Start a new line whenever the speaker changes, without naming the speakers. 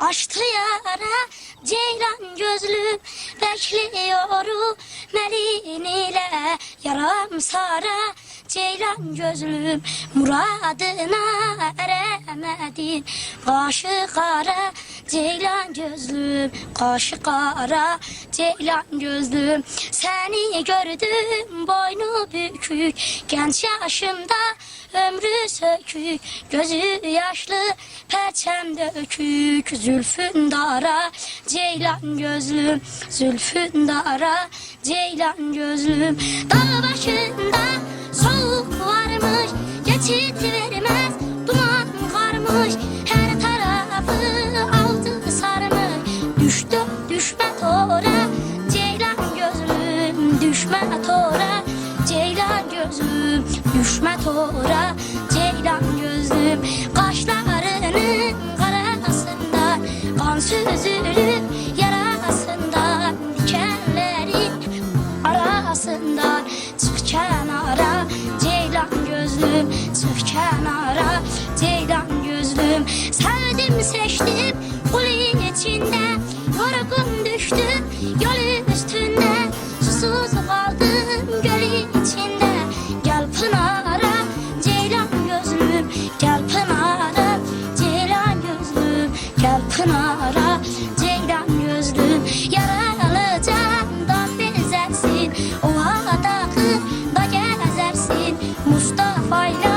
Açtı yara ceylan gözlüm bekliyorum melin ile. Yaram sara ceylan gözlüm muradına eremedin kaşı kara ceylan gözlüm kaşı kara. Ceylan gözlüm seni gördüm boynu bükük. Genç yaşımda ömrü sökük. Gözü yaşlı perçem dökük. Zülfün dara ceylan gözlüm. Zülfün dara ceylan gözlüm. Dağ başında düşme tora ceylan gözüm. Düşme tora ceylan gözüm. Kaşlarının karasından kan süzülüp yarasından dikenlerin arasından çık kenara. Ceylan gözlüm çık kenara. Ceylan gözlüm. Sevdim seçtim kuli içinde. Yorgun düştüm yorgun 快乐